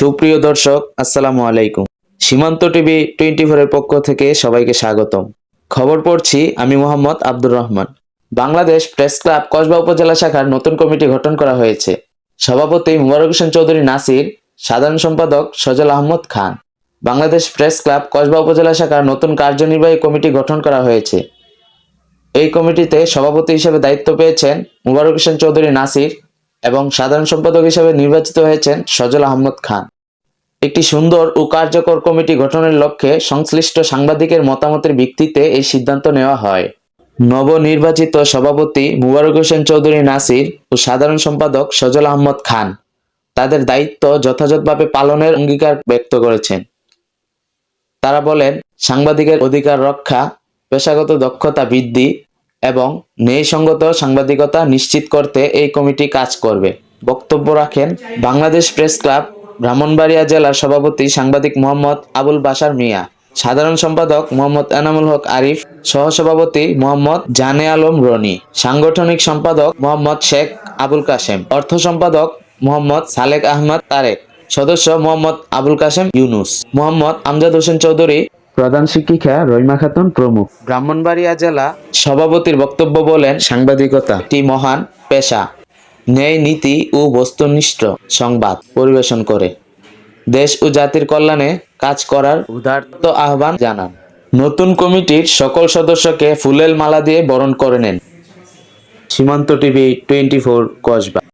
সুপ্রিয় দর্শক, আসসালামু আলাইকুম। সীমান্ত টিভি টোয়েন্টি ফোরের পক্ষ থেকে সবাইকে স্বাগতম। খবর পড়ছি আমি মোহাম্মদ আব্দুর রহমান। বাংলাদেশ প্রেস ক্লাব কসবা উপজেলা শাখার নতুন কমিটি গঠন করা হয়েছে। সভাপতি মুবারক হোসেন চৌধুরী নাসির, সাধারণ সম্পাদক সজল আহমদ খান। বাংলাদেশ প্রেস ক্লাব কসবা উপজেলা শাখার নতুন কার্যনির্বাহী কমিটি গঠন করা হয়েছে। এই কমিটিতে সভাপতি হিসেবে দায়িত্ব পেয়েছেন মুবারক হোসেন চৌধুরী নাসির এবং সাধারণ সম্পাদক হিসেবে নির্বাচিত হয়েছেন সজল আহমদ খান। একটি সুন্দর ও কার্যকর কমিটি গঠনের লক্ষ্যে সংশ্লিষ্ট সাংবাদিকের মতামতের ভিত্তিতে এই সিদ্ধান্ত নেওয়া হয়। নবনির্বাচিত সভাপতি মুবারক হোসেন চৌধুরী নাসির ও সাধারণ সম্পাদক সজল আহমদ খান তাদের দায়িত্ব যথাযথভাবে পালনের অঙ্গীকার ব্যক্ত করেছেন। তারা বলেন, সাংবাদিকের অধিকার রক্ষা, পেশাগত দক্ষতা বৃদ্ধি এবং ন্যায়সঙ্গত সাংবাদিকতা নিশ্চিত করতে এই কমিটি কাজ করবে। বক্তব্য রাখেন বাংলাদেশ প্রেস ক্লাব, ব্রাহ্মণবাড়িয়া জেলার সভাপতি সাংবাদিক মোহাম্মদ আবুল বাশার মিয়া, সাধারণ সম্পাদক মোহাম্মদ এনামুল হক আরিফ, সহসভাপতি মোহাম্মদ জানে আলম রনি, সাংগঠনিক সম্পাদক মোহাম্মদ শেখ আবুল কাশেম, অর্থ সম্পাদক মোহাম্মদ সালেক আহমদ তারেক, সদস্য মোহাম্মদ আবুল কাশেম ইউনুস, মোহাম্মদ আমজাদ হোসেন চৌধুরী প্রধান শিক্ষিকা রহিমা খাতুন প্রমুখ। ব্রাহ্মণবাড়িয়া জেলা সভাপতির বক্তব্য বলেন সাংবাদিকতা একটি মহান পেশা ন্যায় নীতি ও বস্তুনিষ্ঠ সংবাদ পরিবেশন করে। দেশ ও জাতির কল্যাণে কাজ করার উদার্ত আহ্বান জানান। নতুন কমিটির সকল সদস্যকে ফুলেল মালা দিয়ে বরণ করে নেন। সীমান্ত টিভি টোয়েন্টি ফোর কসবা